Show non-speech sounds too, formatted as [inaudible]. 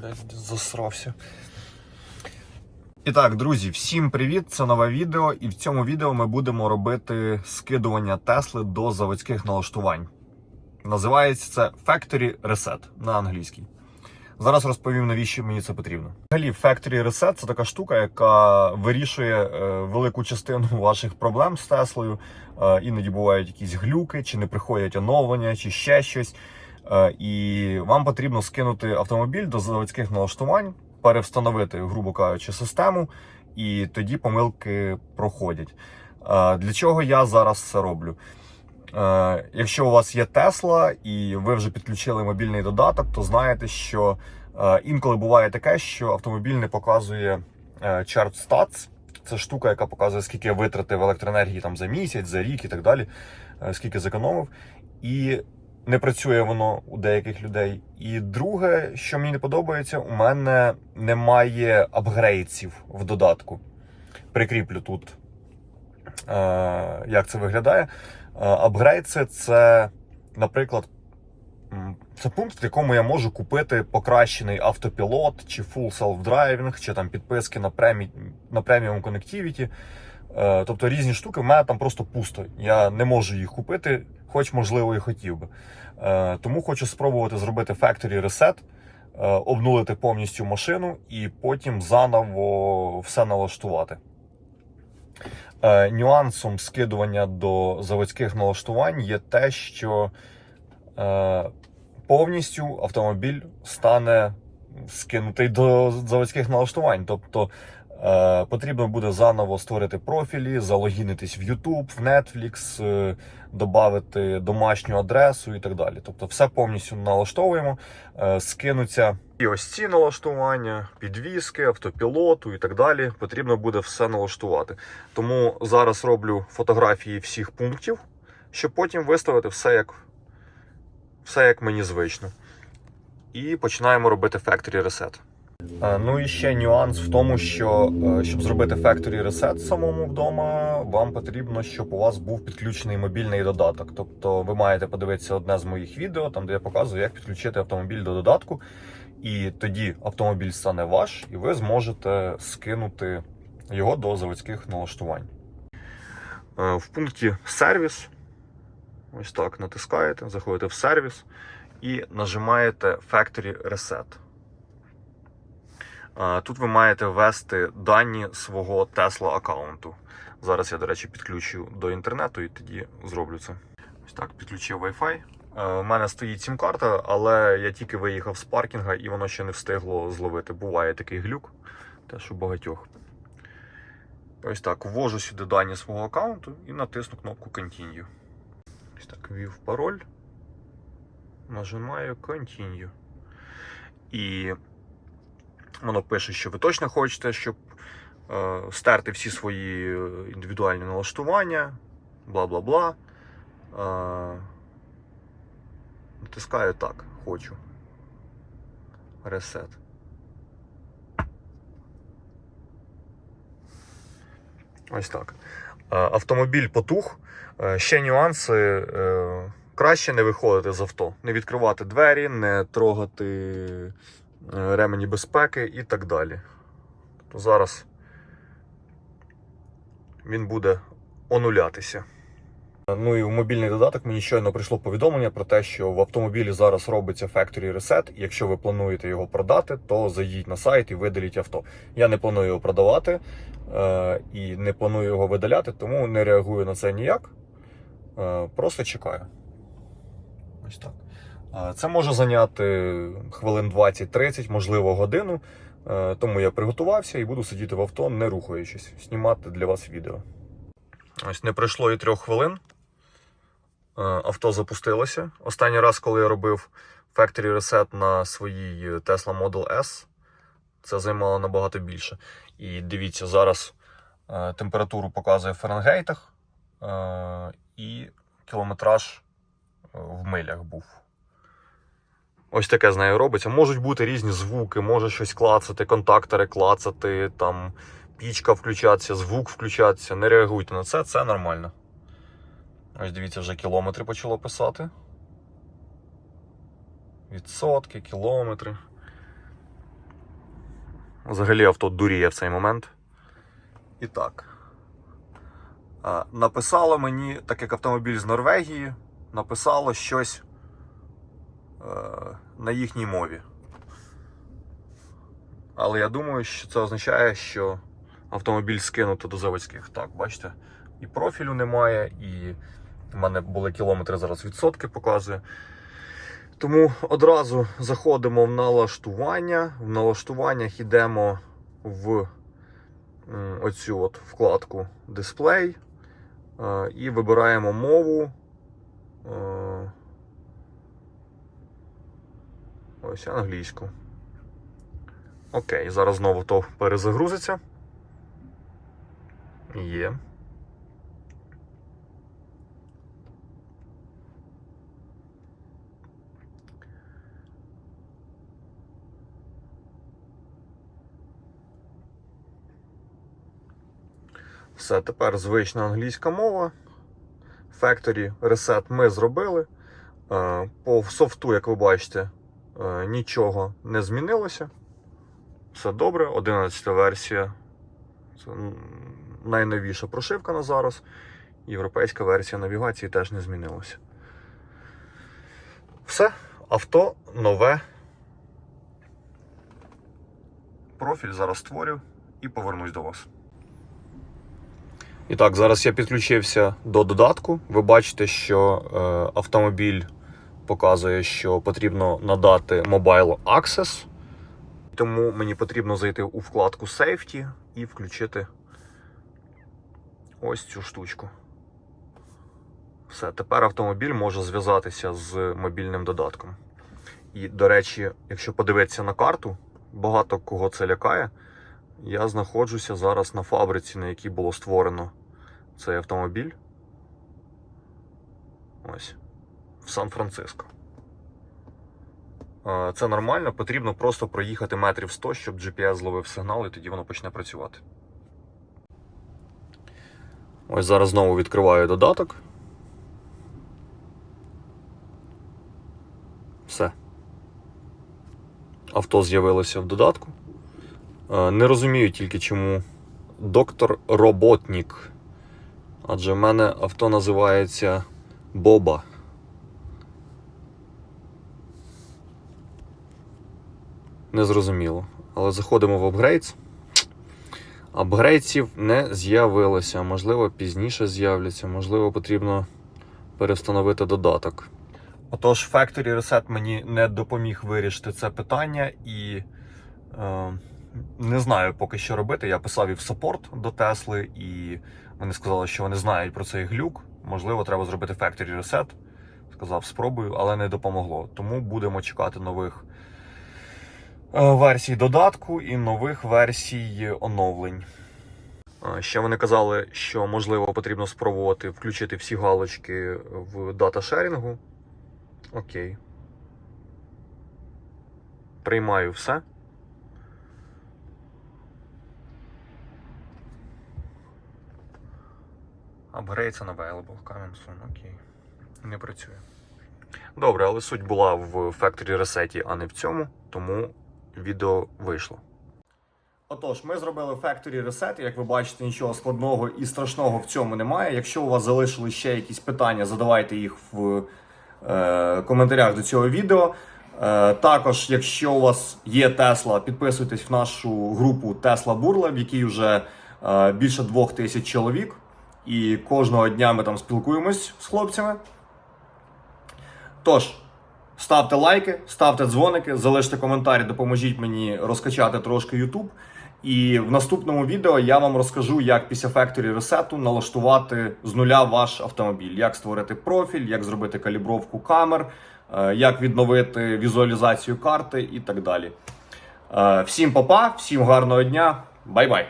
Блять, засрався. І так, друзі, всім привіт! Це нове відео, і в цьому відео ми будемо робити скидування Тесли до заводських налаштувань. Називається це Factory Reset на англійській. Зараз розповім, навіщо мені це потрібно. Взагалі, Factory Reset це така штука, яка вирішує е, велику частину [laughs] ваших проблем з Теслою. Е, іноді бувають якісь глюки, чи не приходять оновлення, чи ще щось. Е, і вам потрібно скинути автомобіль до заводських налаштувань, перевстановити, грубо кажучи, систему, і тоді помилки проходять. Е, Для чого я зараз це роблю? Е, Якщо у вас є Тесла і ви вже підключили мобільний додаток, то знаєте, що інколи буває таке, що автомобіль не показує Chart Stats. Це штука, яка показує, скільки я витратив електроенергії там за місяць, за рік і так далі, скільки зекономив. І не працює воно у деяких людей. І друге, що мені не подобається, у мене немає апгрейдсів в додатку. Прикріплю тут, е, як це виглядає. Е, Апгрейд це, наприклад, це пункт, в якому я можу купити покращений автопілот, чи full self-driving, чи там підписки на, премі... на преміум connectivity. Е, Тобто різні штуки в мене там просто пусто. Я не можу їх купити, хоч можливо і хотів би. Е, Тому хочу спробувати зробити factory reset, е, обнулити повністю машину і потім заново все налаштувати. Е, Нюансом скидування до заводських налаштувань є те, що е, повністю автомобіль стане скинутий до заводських налаштувань. Тобто потрібно буде заново створити профілі, залогінитись в YouTube, в Netflix, е, додати домашню адресу і так далі. Тобто, все повністю налаштовуємо, е, скинуться і ось ці налаштування, підвіски, автопілоту і так далі. Потрібно буде все налаштувати. Тому зараз роблю фотографії всіх пунктів, щоб потім виставити все як, все як мені звично. І починаємо робити Factory Reset. Е, Ну і ще нюанс в тому, що е, щоб зробити Factory Reset самому вдома, вам потрібно, щоб у вас був підключений мобільний додаток. Тобто ви маєте подивитися одне з моїх відео, там де я показую, як підключити автомобіль до додатку. І тоді автомобіль стане ваш, і ви зможете скинути його до заводських налаштувань. Е, В пункті сервіс. Ось так натискаєте, заходите в сервіс і нажимаєте Factory Reset. Е, Тут ви маєте ввести дані свого Tesla аккаунту. Зараз я, до речі, підключу до інтернету і тоді зроблю це. Ось так, підключив Wi-Fi. Е, У мене стоїть сім-карта, але я тільки виїхав з паркінга і воно ще не встигло зловити. Буває такий глюк, теж у багатьох. Ось так, ввожу сюди дані свого аккаунту і натисну кнопку Continue. Ось так, ввів пароль. Нажимаю Continue. І воно пише, що ви точно хочете, щоб е, стерти всі свої е, індивідуальні налаштування, бла бла бла. Е, натискаю так, хочу. Ресет. Ось так. Е, Автомобіль потух. Е, Ще нюанси. Краще не виходити з авто, не відкривати двері, не трогати ремені безпеки і так далі. То зараз він буде онулятися. Ну і в мобільний додаток мені щойно прийшло повідомлення про те, що в автомобілі зараз робиться Factory Reset. Якщо ви плануєте його продати, то зайдіть на сайт і видаліть авто. Я не планую його продавати е, і не планую його видаляти, тому не реагую на це ніяк. Е, просто чекаю. Ось так. Це може зайняти хвилин 20-30, можливо, годину. Е, Тому я приготувався і буду сидіти в авто, не рухаючись, знімати для вас відео. Ось не пройшло і трьох хвилин. Е, Авто запустилося. Останній раз, коли я робив Factory Reset на своїй Tesla Model S, це займало набагато більше. І дивіться, зараз е, температуру показує в Фаренгейтах і кілометраж в милях був. Ось таке з нею робиться. Можуть бути різні звуки, може щось клацати, контактори клацати, там пічка включатися, звук включатися. Не реагуйте на це, це нормально. Ось дивіться, вже кілометри почало писати. Відсотки, кілометри. Взагалі авто дуріє в цей момент. І так. Написало мені, так як автомобіль з Норвегії, написало щось на їхній мові. Але я думаю, що це означає, що автомобіль скинуто до заводських. Так, бачите, і профілю немає, і в мене були кілометри, зараз відсотки показує. Тому одразу заходимо в налаштування. В налаштуваннях йдемо в оцю от вкладку дисплей е, і вибираємо мову. Е, Ось англійську. Окей, зараз знову то перезагрузиться. Є. Все, тепер звична англійська мова. Factory Reset ми зробили. Е, По софту, як ви бачите, нічого не змінилося. Все добре, 11 версія. Це найновіша прошивка на зараз. Європейська версія навігації теж не змінилася. Все, авто нове. Профіль зараз створю і повернусь до вас. І так, зараз я підключився до додатку. Ви бачите, що е, автомобіль показує, що потрібно надати Mobile Access. Тому мені потрібно зайти у вкладку Safety і включити ось цю штучку. Все, тепер автомобіль може зв'язатися з мобільним додатком. І, до речі, якщо подивитися на карту, багато кого це лякає. Я знаходжуся зараз на фабриці, на якій було створено цей автомобіль. Ось. В Сан-Франциско. Це нормально, потрібно просто проїхати метрів 100, щоб GPS зловив сигнал, і тоді воно почне працювати. Ось зараз знову відкриваю додаток. Все. Авто з'явилося в додатку. Не розумію тільки чому доктор Роботнік. Адже в мене авто називається Боба. Незрозуміло. Але заходимо в Upgrades. Апгрейдсів не з'явилося. Можливо, пізніше з'являться, можливо, потрібно перевстановити додаток. Отож, Factory Reset мені не допоміг вирішити це питання і е, не знаю поки що робити. Я писав і в саппорт до Тесли, і вони сказали, що вони знають про цей глюк. Можливо, треба зробити Factory Reset. Сказав, спробую, але не допомогло. Тому будемо чекати нових версій додатку і нових версій оновлень. Е, Ще вони казали, що можливо потрібно спробувати включити всі галочки в дата-шерінгу. Окей. Приймаю все. Upgrades unavailable. Coming soon. Окей. Не працює. Добре, але суть була в Factory Reset, а не в цьому, тому відео вийшло. Отож, ми зробили Factory Reset. Як ви бачите, нічого складного і страшного в цьому немає. Якщо у вас залишили ще якісь питання, задавайте їх в е, коментарях до цього відео. Е, також, якщо у вас є Tesla, підписуйтесь в нашу групу Tesla Бурла, в якій вже е, більше двох тисяч чоловік. І кожного дня ми там спілкуємось з хлопцями. Тож, ставте лайки, ставте дзвоники, залиште коментарі, допоможіть мені розкачати трошки YouTube. І в наступному відео я вам розкажу, як після Factory Reset налаштувати з нуля ваш автомобіль, як створити профіль, як зробити калібровку камер, е, як відновити візуалізацію карти і так далі. Е, Всім па-па, всім гарного дня, бай-бай!